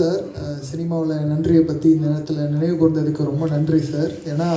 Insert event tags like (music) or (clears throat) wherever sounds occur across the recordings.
Sir. சினிமாவில் நன்றியை பற்றி இந்த நேரத்தில் நினைவு கூர்ந்ததுக்கு ரொம்ப நன்றி சார். ஏன்னா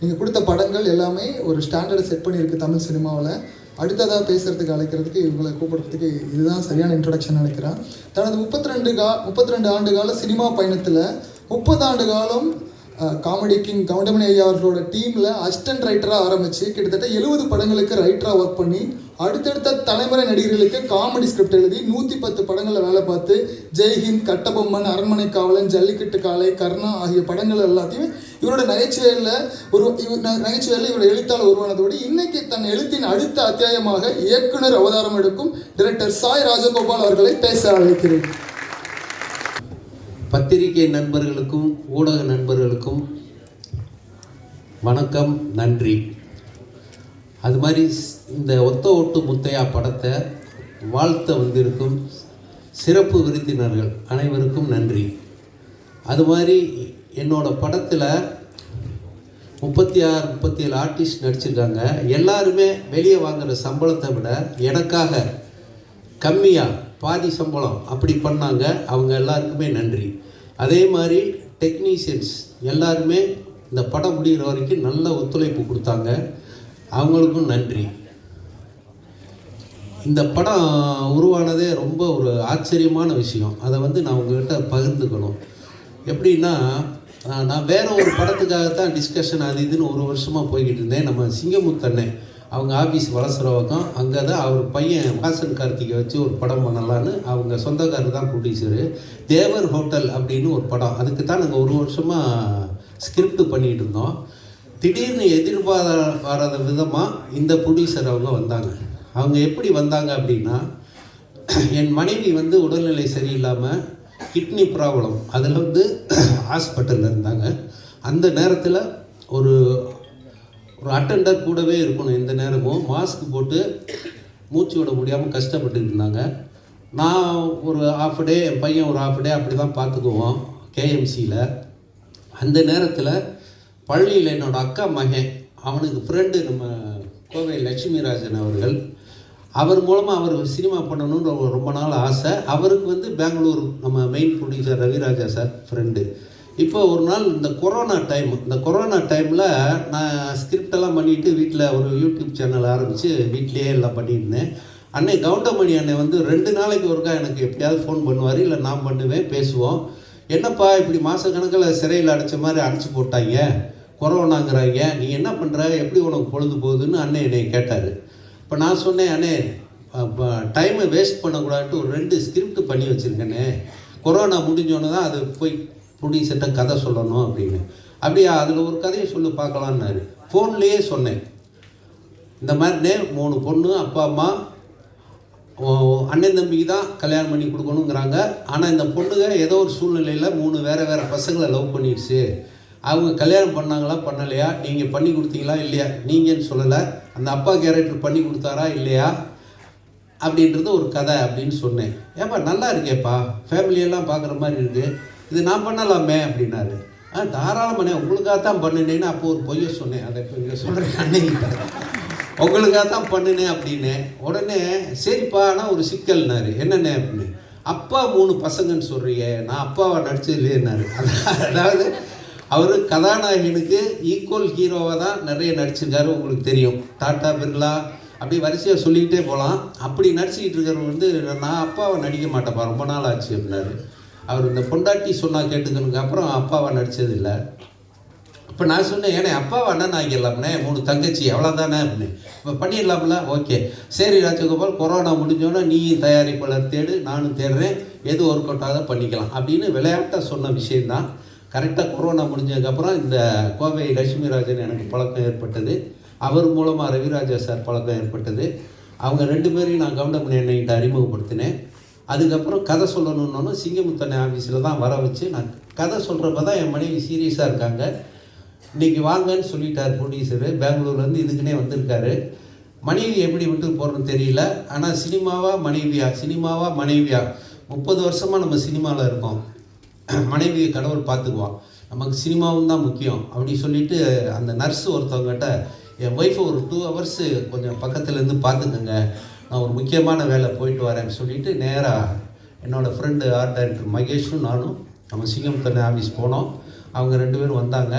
நீங்கள் கொடுத்த படங்கள் எல்லாமே ஒரு ஸ்டாண்டர்ட் செட் பண்ணியிருக்கு தமிழ் சினிமாவில். அடுத்ததாக பேசுகிறதுக்கு அழைக்கிறதுக்கு இவங்களை கூப்பிடுறதுக்கு இதுதான் சரியான இன்ட்ரடக்ஷன் நினைக்கிறேன். தனது முப்பத்தி ரெண்டு கா முப்பத்தி ரெண்டு ஆண்டு கால சினிமா பயணத்தில் முப்பது ஆண்டு காலம் காமெடி கிங் கவுண்டமணி ஐயா அவர்களோட டீமில் அசிஸ்டன்ட் ரைட்டராக ஆரம்பித்து கிட்டத்தட்ட எழுபது படங்களுக்கு ரைட்டராக ஒர்க் பண்ணி அடுத்தடுத்த தலைமுறை நடிகர்களுக்கு காமெடி ஸ்கிரிப்ட் எழுதி நூற்றி பத்து படங்களில் வேலை பார்த்து ஜெய்ஹிந்த் கட்டபொம்மன் அரண்மனை காவலன் ஜல்லிக்கட்டு காளை கர்ணா ஆகிய படங்கள் எல்லாத்தையும் இவரோட நகைச்சுவையில் ஒரு இவர் நகைச்சுவையில் இவரோட எழுத்தாளர் உருவானதோடு இன்னைக்கு தன் எழுத்தின் அடுத்த அத்தியாயமாக இயக்குனர் அவதாரம் எடுக்கும் டிரெக்டர் சாய் ராஜகோபால் அவர்களை பேச அழைக்கிறேன். பத்திரிகை நண்பர்களுக்கும் ஊடக நண்பர்களுக்கும் வணக்கம் நன்றி. அது மாதிரி ஸ்- இந்த ஒத்த ஒட்டு முத்தையா படத்தை வாழ்த்த வந்திருக்கும் சிறப்பு விருந்தினர்கள் அனைவருக்கும் நன்றி. அது மாதிரி என்னோடய படத்தில் முப்பத்தி ஆறு முப்பத்தி ஏழு ஆர்டிஸ்ட் நடிச்சிருக்காங்க. எல்லாருமே வெளியே வாங்குகிற சம்பளத்தை விட எனக்காக கம்மியாக பாதி சம்பளம் அப்படி பண்ணாங்க. அவங்க எல்லாருக்குமே நன்றி. அதே மாதிரி டெக்னீஷியன்ஸ் எல்லாருமே இந்த படம் முடிகிற வரைக்கும் நல்ல ஒத்துழைப்பு கொடுத்தாங்க. அவங்களுக்கும் நன்றி. இந்த படம் உருவானதே ரொம்ப ஒரு ஆச்சரியமான விஷயம். அதை வந்து நான் உங்ககிட்ட பகிர்ந்துக்கணும். எப்படின்னா நான் வேற ஒரு படத்துக்காகத்தான் டிஸ்கஷன் அது இதுன்னு ஒரு வருஷமாக போய்கிட்டு இருந்தேன். நம்ம சிங்கமுத்தண்ணே அவங்க ஆஃபீஸ் வளசுறவக்கம் அங்கே தான் அவர் பையன் வாசன் கார்த்திகை வச்சு ஒரு படம் பண்ணலான்னு அவங்க சொந்தக்காரர் தான் ப்ரொடியூசரு தேவர் ஹோட்டல் அப்படின்னு ஒரு படம். அதுக்கு தான் நாங்கள் ஒரு வருஷமாக ஸ்கிரிப்ட் பண்ணிகிட்டு இருந்தோம். திடீர்னு எதிர்பாராத விதமாக இந்த ப்ரொடியூசர் அவங்க வந்தாங்க. அவங்க எப்படி வந்தாங்க அப்படின்னா என் மனைவி வந்து உடல்நிலை சரியில்லாமல் கிட்னி ப்ராப்ளம் அதில் வந்து ஹாஸ்பிட்டலில் இருந்தாங்க. அந்த நேரத்தில் ஒரு ஒரு அட்டெண்டர் கூடவே இருக்கணும் எந்த நேரமும். மாஸ்க் போட்டு மூச்சு விட முடியாமல் கஷ்டப்பட்டு இருந்தாங்க. நான் ஒரு ஆஃப் டே என் பையன் ஒரு ஆஃப் டே அப்படி தான் பார்த்துக்குவோம் கேஎம்சியில் அந்த நேரத்தில் பள்ளியில் என்னோடய அக்கா மகன் அவனுக்கு ஃப்ரெண்டு நம்ம கோவை லட்சுமிராஜன் அவர்கள். அவர் மூலமாக அவர் சினிமா பண்ணணுன்ற ஒரு ரொம்ப நாள் ஆசை. அவருக்கு வந்து பெங்களூர் நம்ம main producer Raviraja sir friend இப்போ ஒரு நாள் இந்த கொரோனா டைம் இந்த கொரோனா டைமில் நான் ஸ்கிரிப்டெல்லாம் எல்லாம் வீட்டில் ஒரு யூடியூப் சேனல் ஆரம்பித்து வீட்டிலேயே எல்லாம் பண்ணியிருந்தேன். அன்னை கவுண்டமணி அண்ணன் வந்து ரெண்டு நாளைக்கு ஒருக்கா எனக்கு எப்படியாவது ஃபோன் பண்ணுவார் இல்லை நான் பண்ணுவேன் பேசுவோம். என்னப்பா இப்படி மாதக்கணக்கில் சிறையில் அடைச்ச மாதிரி அடைச்சி போட்டாங்க? கொரோனாங்கிறாங்க. நீ என்ன பண்ணுற எப்படி உனக்கு பொழுது போகுதுன்னு அண்ணன் என்னை கேட்டார். இப்போ நான் சொன்னேன் அண்ணே டைமை வேஸ்ட் பண்ணக்கூடாதுன்ட்டு ஒரு ரெண்டு ஸ்கிரிப்ட் பண்ணி வச்சுருக்கேனே. கொரோனா முடிஞ்சோன்னே தான் அது போய் ப்ரொடியூசர்கிட்ட கதை சொல்லணும் அப்படின்னு. அப்படியா அதில் ஒரு கதையை சொல்லி பார்க்கலான்னாரு. ஃபோன்லேயே சொன்னேன். இந்த மாதிரினே மூணு பொண்ணு அப்பா அம்மா அண்ணன் தம்பிக்கு தான் கல்யாணம் பண்ணி கொடுக்கணுங்கிறாங்க. ஆனால் இந்த பொண்ணுங்க ஏதோ ஒரு சூழ்நிலையில் மூணு வேறு வேறு பசங்களை லவ் பண்ணிடுச்சு. அவங்க கல்யாணம் பண்ணாங்களா பண்ணலையா? நீங்கள் பண்ணி கொடுத்தீங்களா இல்லையா? நீங்கன்னு சொல்லலை. அந்த அப்பா கேரக்டர் பண்ணி கொடுத்தாரா இல்லையா? அப்படின்றது ஒரு கதை அப்படின்னு சொன்னேன். ஏப்பா நல்லா இருக்கேப்பா. ஃபேமிலியெல்லாம் பார்க்குற மாதிரி இருக்குது இது நான் பண்ணலாமே அப்படின்னாரு. ஆ தாராளமாண்ணே உங்களுக்காக தான் பண்ணினேன்னு அப்போ ஒரு பொய்யை சொன்னேன். அதை இப்போ இங்கே சொல்கிறேன் அன்னைக்கிட்ட உங்களுக்காக தான் பண்ணினேன் அப்படின்னு. உடனே சரிப்பா ஆனால் ஒரு சிக்கல்னாரு. என்னென்ன அப்படின்னு. அப்பா மூணு பசங்கன்னு சொல்கிறீங்க நான் அப்பாவை நடிச்சது இல்லையேன்னாரு அதாவது அவர் கதாநாயகனுக்கு ஈக்குவல் ஹீரோவாக தான் நிறைய நடிச்சிருக்காரு உங்களுக்கு தெரியும். டாட்டா பிர்லா அப்படி வரிசையாக சொல்லிக்கிட்டே போகலாம் அப்படி நடிச்சுக்கிட்டு இருக்கிறவர் வந்து நான் அப்பாவை நடிக்க மாட்டேப்பா ரொம்ப நாள் ஆச்சு அப்படின்னாரு. அவர் இந்த பொண்டாட்டி சொன்னால் கேட்டுக்கணுக்கு அப்புறம் அப்பாவை நடித்தது இல்லை. இப்போ நான் சொன்னேன் ஏன்னா அப்பாவை அண்ணன் ஆகிடலாம்னே மூணு தங்கச்சி அவ்வளோதானே அப்படின்னு. இப்போ பண்ணிடலாம்ல? ஓகே. சரி ராஜகோபால் கொரோனா முடிஞ்சோன்னா நீயும் தயாரிப்பாளர் தேடு நானும் தேடுறேன். எது ஒர்க் அவுட் பண்ணிக்கலாம். அப்படின்னு விளையாட்டாக சொன்ன விஷயந்தான் கரெக்டாக கொரோனா முடிஞ்சதுக்கப்புறம் இந்த கோவை லட்சுமிராஜன் எனக்கு பழக்கம் ஏற்பட்டது. அவர் மூலமாக ரவிராஜா சார் பழக்கம் ஏற்பட்டது. அவங்க ரெண்டு பேரையும் நான் கவுண்டமணி அண்ணன்கிட்ட அறிமுகப்படுத்தினேன். அதுக்கப்புறம் கதை சொல்லணுன்னொன்னு சிங்கமுத்தனை ஆஃபீஸில் தான் வர வச்சு நான் கதை சொல்கிறப்ப தான் என் மனைவி சீரியஸாக இருக்காங்க. இன்னைக்கு வாங்கன்னு சொல்லிட்டார் ப்ரொடியூசரு பெங்களூர்லேருந்து இதுக்குன்னே வந்திருக்காரு. மனைவி எப்படி விட்டு போகிறோன்னு தெரியல. ஆனால் சினிமாவா மனைவியா? சினிமாவா மனைவியா? முப்பது வருஷமாக நம்ம சினிமாவில் இருக்கோம். (clears throat) மனைவியை கடவுள் பார்த்துக்குவான். நமக்கு சினிமாவும் தான் முக்கியம். அப்படி சொல்லிட்டு அந்த நர்ஸ் ஒருத்தவங்ககிட்ட என் ஒய்ஃபை ஒரு டூ ஹவர்ஸு கொஞ்சம் பக்கத்துலேருந்து பார்த்துக்கோங்க. நான் ஒரு முக்கியமான வேலை போயிட்டு வரேன்னு சொல்லிட்டு நேராக என்னோடய ஃப்ரெண்டு ஆர்ட் டைரக்டர் மகேஷும் நானும் நம்ம சிங்கம் தண்ணி ஆஃபீஸ் போனோம். அவங்க ரெண்டு பேரும் வந்தாங்க.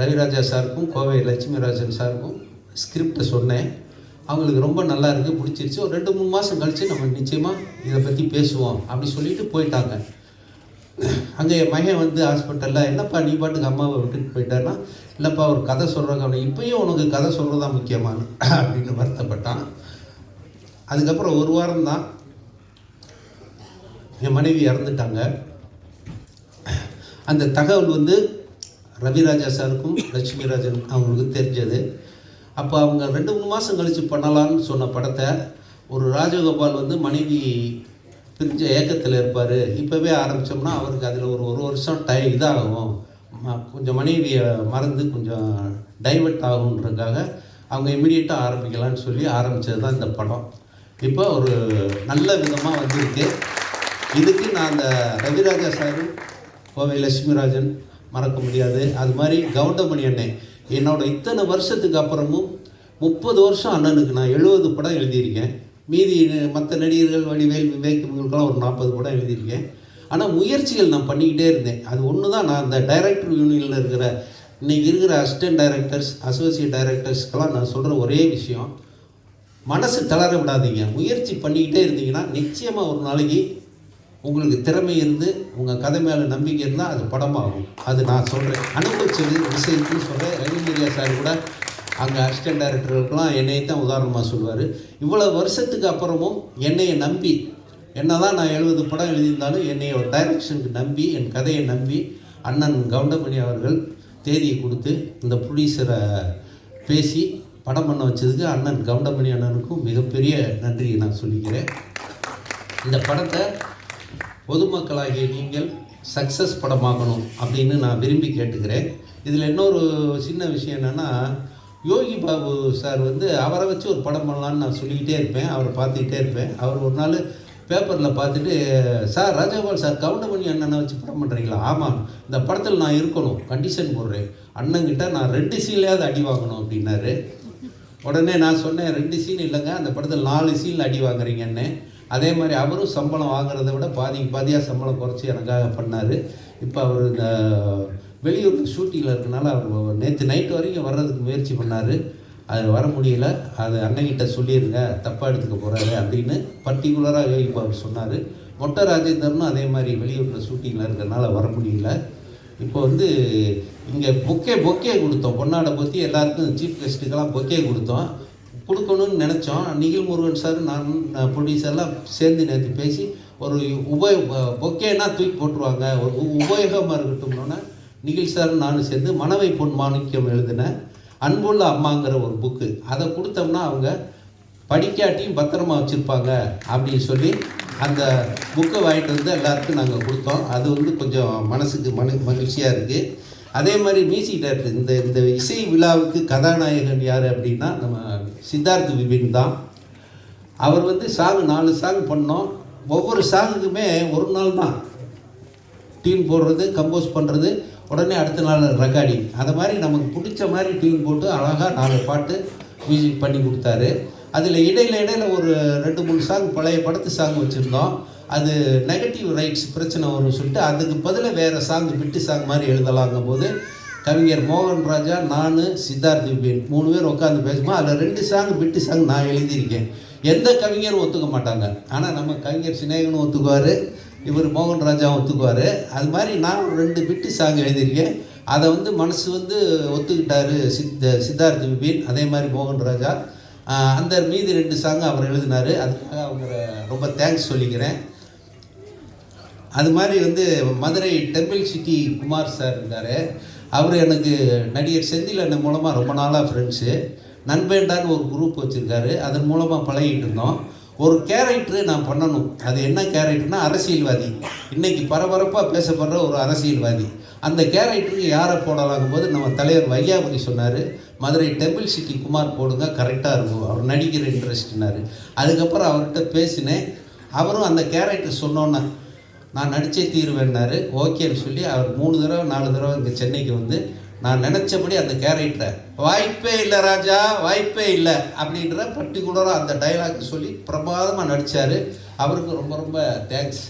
ரவிராஜா சாருக்கும் கோவை லட்சுமி ராஜன் சாருக்கும் ஸ்கிரிப்டை சொன்னேன். அவங்களுக்கு ரொம்ப நல்லா இருக்குது பிடிச்சிருச்சு. ஒரு ரெண்டு மூணு மாதம் கழித்து நம்ம நிச்சயமாக இதை பற்றி பேசுவோம். அப்படி சொல்லிட்டு போயிட்டாங்க. அங்கே என் மகன் வந்து ஹாஸ்பிட்டலில் என்னப்பா நீ பாட்டுக்கு அம்மாவை விட்டுட்டு போயிட்டான்னா இல்லைப்பா ஒரு கதை சொல்கிறாங்க அவனை இப்பயும் உனக்கு கதை சொல்கிறது தான் முக்கியமான அப்படின்னு வருத்தப்பட்டான். அதுக்கப்புறம் ஒரு வாரம் தான் என் மனைவி இறந்துட்டாங்க. அந்த தகவல் வந்து ரவிராஜா சாருக்கும் லட்சுமி ராஜன் அவங்களுக்கு தெரிஞ்சது. அப்போ அவங்க ரெண்டு மூணு மாதம் கழித்து பண்ணலான்னு சொன்ன படத்தை ஒரு ராஜகோபால் வந்து மனைவி பிரிஞ்ச ஏக்கத்தில் இருப்பார். இப்போவே ஆரம்பித்தோம்னா அவருக்கு அதில் ஒரு ஒரு வருஷம் டை இதாகும். ம- கொஞ்சம் மனைவியை மறந்து கொஞ்சம் டைவர்ட் ஆகுன்றதுக்காக அவங்க இமிடியேட்டாக ஆரம்பிக்கலாம்னு சொல்லி ஆரம்பித்தது தான் இந்த படம். இப்போ ஒரு நல்ல விதமாக வந்திருக்கு. இதுக்கு நான் அந்த ரவிராஜா சாரும் கோவை லட்சுமிராஜன் மறக்க முடியாது. அது மாதிரி கவுண்டமணி அண்ணன் என்னோட இத்தனை வருஷத்துக்கு அப்புறமும் முப்பது வருஷம் அண்ணனுக்கு நான் எழுபது படம் எழுதியிருக்கேன். மீதி மற்ற நடிகர்கள் வடிவேல் விவேக் இவங்களுக்கெல்லாம் ஒரு நாற்பது படம் எழுதியிருக்கேன். ஆனால் முயற்சிகள் நான் பண்ணிக்கிட்டே இருந்தேன். அது ஒன்று தான் நான் அந்த டைரக்டர் யூனியனில் இருக்கிற இன்றைக்கி இருக்கிற அசிஸ்டன்ட் டைரக்டர்ஸ் அசோசியேட் டைரக்டர்ஸ்க்கெல்லாம் நான் சொல்கிற ஒரே விஷயம் மனசு தளர விடாதீங்க. முயற்சி பண்ணிக்கிட்டே இருந்தீங்கன்னா நிச்சயமாக ஒரு நாளைக்கு உங்களுக்கு திறமை இருந்து உங்கள் கதை மேலே நம்பிக்கை இருந்தால் அது படமாகும். அது நான் சொல்கிறேன் அனுபவிச்சது விஷயத்துன்னு சொல்கிறேன் ரவி சார் கூட அங்கே அசிஸ்டன்ட் டைரக்டர்களுக்கெல்லாம் என்னையை தான் உதாரணமாக சொல்லுவார். இவ்வளோ வருஷத்துக்கு அப்புறமும் என்னையை நம்பி என்ன தான் நான் எழுபது படம் எழுதியிருந்தாலும் என்னை ஒரு டைரக்ஷனுக்கு நம்பி என் கதையை நம்பி அண்ணன் கவுண்டமணி அவர்கள் தேதியை கொடுத்து இந்த ப்ரொடியூசரை பேசி படம் பண்ண வச்சதுக்கு அண்ணன் கவுண்டமணி அண்ணனுக்கும் மிகப்பெரிய நன்றியை நான் சொல்லிக்கிறேன். இந்த படத்தை பொதுமக்களாகிய நீங்கள் சக்ஸஸ் படமாகணும் அப்படின்னு நான் விரும்பி கேட்டுக்கிறேன். இதில் இன்னொரு சின்ன விஷயம் என்னென்னா யோகி பாபு சார் வந்து அவரை வச்சு ஒரு படம் பண்ணலான்னு நான் சொல்லிக்கிட்டே இருப்பேன். அவரை பார்த்துக்கிட்டே இருப்பேன். அவர் ஒரு நாள் பேப்பரில் பார்த்துட்டு சார் ராஜகோபால் சார் கவுண்டமணி அண்ணனை வச்சு படம் பண்ணுறீங்களா ஆமாம். இந்த படத்தில் நான் இருக்கணும். கண்டிஷன் போடுறேன். அண்ணங்கிட்ட நான் ரெண்டு சீன்லையாவது அடி வாங்கணும் அப்படின்னாரு. உடனே நான் சொன்னேன் ரெண்டு சீன் இல்லைங்க. அந்த படத்தில் நாலு சீனில் அடி வாங்குறீங்கன்னு. அதே மாதிரி அவரும் சம்பளம் வாங்குறத விட பாதிக்கு பாதியாக சம்பளம் குறைச்சி எனக்காக பண்ணார். இப்போ அவர் இந்த வெளியூரில் ஷூட்டிங்கில் இருக்கனால அவர் நேற்று நைட் வரைக்கும் வர்றதுக்கு முயற்சி பண்ணார். அது வர முடியல. அது அண்ணங்கிட்ட சொல்லிடுங்க தப்பாக எடுத்துக்க போகிறாரு அப்படின்னு பர்டிகுலராக யோகி பாபு சொன்னார். மொட்டை ராஜேந்தர்னும் அதே மாதிரி வெளியூரில் ஷூட்டிங்கில் இருக்கிறனால வர முடியல. இப்போ வந்து இங்கே பொக்கே பொக்கே கொடுத்தோம். பொன்னாடை பற்றி எல்லாருக்கும் சீஃப் கெஸ்ட்டுக்கெல்லாம் பொக்கே கொடுத்தோம். கொடுக்கணும்னு நினச்சோம். நிகில் முருகன் சார் நான் ப்ரொடியூசர்லாம் சேர்ந்து நேற்று பேசி ஒரு உபயோக பொக்கேனா தூக்கி போட்டுருவாங்க. ஒரு உபயோகமாக இருக்கட்டும்னோன்னா நிகில் சார் நானும் சேர்ந்து மனவை பொன் மாணிக்கம் எழுதின அன்புள்ள அம்மாங்கிற ஒரு புக்கு அதை கொடுத்தோம்னா அவங்க படிக்காட்டியும் பத்திரமா வச்சுருப்பாங்க அப்படின்னு சொல்லி அந்த புக்கை வாங்கிட்டு வந்து எல்லாருக்கும் நாங்கள் கொடுத்தோம். அது வந்து கொஞ்சம் மனசுக்கு மன மகிழ்ச்சியாக இருக்குது அதே மாதிரி மியூசிக் டேரக்டர் இந்த இந்த இசை விழாவுக்கு கதாநாயகன் யார் அப்படின்னா நம்ம சித்தார்த் விபின் தான். அவர் வந்து சாங் நாலு சாங் பண்ணோம். ஒவ்வொரு சாங்குக்குமே ஒரு நாள் தான். டியூன் போடுறது கம்போஸ் பண்ணுறது உடனே அடுத்த நாள் ரெக்கார்டிங். அதை மாதிரி நமக்கு பிடிச்ச மாதிரி டியூன் போட்டு அழகாக நாலு பாட்டு மியூசிக் பண்ணி கொடுத்தாரு. அதில் இடையில இடையில ஒரு ரெண்டு மூணு சாங் பழைய படத்து சாங் வச்சுருந்தோம். அது நெகட்டிவ் ரைட்ஸ் பிரச்சனை வரும்னு சொல்லிட்டு அதுக்கு பதிலாக வேறு சாங் விட்டு சாங் மாதிரி எழுதலாங்கும் போது கவிஞர் மோகன் ராஜா நான் சித்தார்த் விபின் மூணு பேர் உட்காந்து பேசுவோம் அதில் ரெண்டு சாங் விட்டு சாங் நான் எழுதியிருக்கேன். எந்த கவிஞரும் ஒத்துக்க மாட்டாங்க. ஆனால் நம்ம கவிஞர் சிநேகனும் ஒத்துக்குவார். இவர் மோகன் ராஜா ஒத்துக்குவார். அது மாதிரி நான் ரெண்டு பிட்டு சாங் எழுதியிருக்கேன். அதை வந்து மனசு வந்து ஒத்துக்கிட்டார் சித்த சித்தார்த் விபின் அதே மாதிரி மோகன் ராஜா. அந்த மீதி ரெண்டு சாங் அவர் எழுதினாரு. அதுக்காக அவங்கள ரொம்ப தேங்க்ஸ் சொல்லிக்கிறேன். அது மாதிரி வந்து Madurai temple city Kumar sir இருந்தார். அவர் எனக்கு நடிகர் செந்தில் அண்ணன் மூலமாக ரொம்ப நாளாக ஃப்ரெண்ட்ஸு நண்பேண்டான்னு ஒரு குரூப் வச்சுருக்காரு. அதன் மூலமாக பழகிட்டு இருந்தோம். ஒரு கேரக்டரு நான் பண்ணணும். அது என்ன கேரக்டர்னா அரசியல்வாதி. இன்னைக்கு பரபரப்பாக பேசப்படுற ஒரு அரசியல்வாதி. அந்த கேரக்டருக்கு யாரை போடலாங்கும் போது நம்ம தலைவர் வையாபுரி சொன்னார் மதுரை டெம்பிள் சிட்டி குமார் போடுங்க கரெக்டாக இருக்கும். அவர் நடிக்கிற இன்ட்ரெஸ்ட்னார் அதுக்கப்புறம் அவர்கிட்ட பேசினேன். அவரும் அந்த கேரக்டர் சொன்னோன்னே நான் நடித்தே தீருவேன்னாரு. ஓகேன்னு சொல்லி அவர் மூணு தடவை நாலு தடவை இங்கே சென்னைக்கு வந்து நான் நினச்சபடி அந்த கேரக்டரை வாய்ப்பே இல்லை ராஜா வாய்ப்பே இல்லை அப்படின்ற பர்டிகுலராக அந்த டைலாக் சொல்லி பிரமாதமாக நடித்தார் அவருக்கு ரொம்ப ரொம்ப தேங்க்ஸ்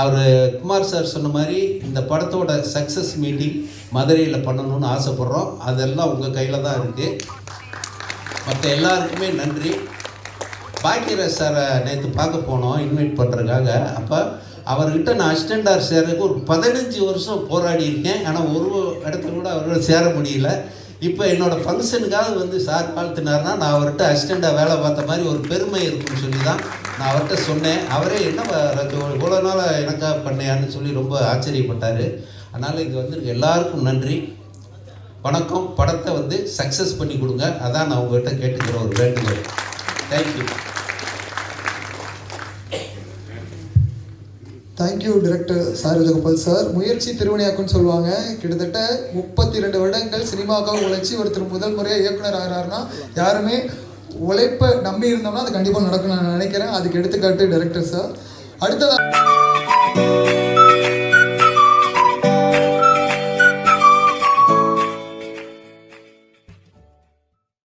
அவர் குமார் சார் சொன்ன மாதிரி இந்த படத்தோட சக்ஸஸ் மீட்டிங் மதுரையில் பண்ணணும்னு ஆசைப்பட்றோம். அதெல்லாம் உங்கள் கையில் தான் இருக்குது மற்ற எல்லாருக்குமே நன்றி. பாக்கியராஜ் சாரை நேற்று பார்க்க போனோம் இன்வைட் பண்ணுறதுக்காக அப்போ அவர்கிட்ட நான் அசிஸ்டண்டார் சேர்றதுக்கு ஒரு பதினஞ்சு வருஷம் போராடி இருக்கேன். ஆனால் ஒரு இடத்துல கூட அவரோட சேர முடியல. இப்போ என்னோட ஃபங்க்ஷனுக்காக வந்து சார் வாழ்த்தினார்னா நான் அவர்கிட்ட அசிஸ்டண்ட்டாக வேலை பார்த்த மாதிரி ஒரு பெருமை இருக்குன்னு சொல்லி தான் நான் அவர்கிட்ட சொன்னேன். அவரே என்ன இவ்வளோ நாள் எனக்காக பண்ணையான்னு சொல்லி ரொம்ப ஆச்சரியப்பட்டார். அதனால் இங்கே வந்து எல்லாருக்கும் நன்றி. வணக்கம். படத்தை வந்து சக்ஸஸ் பண்ணி கொடுங்க. அதான் நான் உங்கள்கிட்ட கேட்டுக்கிற ஒரு வேண்டுகோள். Thank you thank you director sir sir முயற்சி திருவினையாக்குன்னு சொல்லுவாங்க. கிட்டத்தட்ட முப்பத்தி ரெண்டு வருடங்கள் சினிமாவுக்காக உழைச்சி ஒருத்தர் முதல் முறையாக இயக்குனர் ஆகிறாருன்னா யாருமே உழைப்பை நம்பி இருந்தோம்னா அது கண்டிப்பாக நடக்கும் நான் நினைக்கிறேன். அதுக்கு எடுத்துக்காட்டு டிரெக்டர் சார் அடுத்ததாக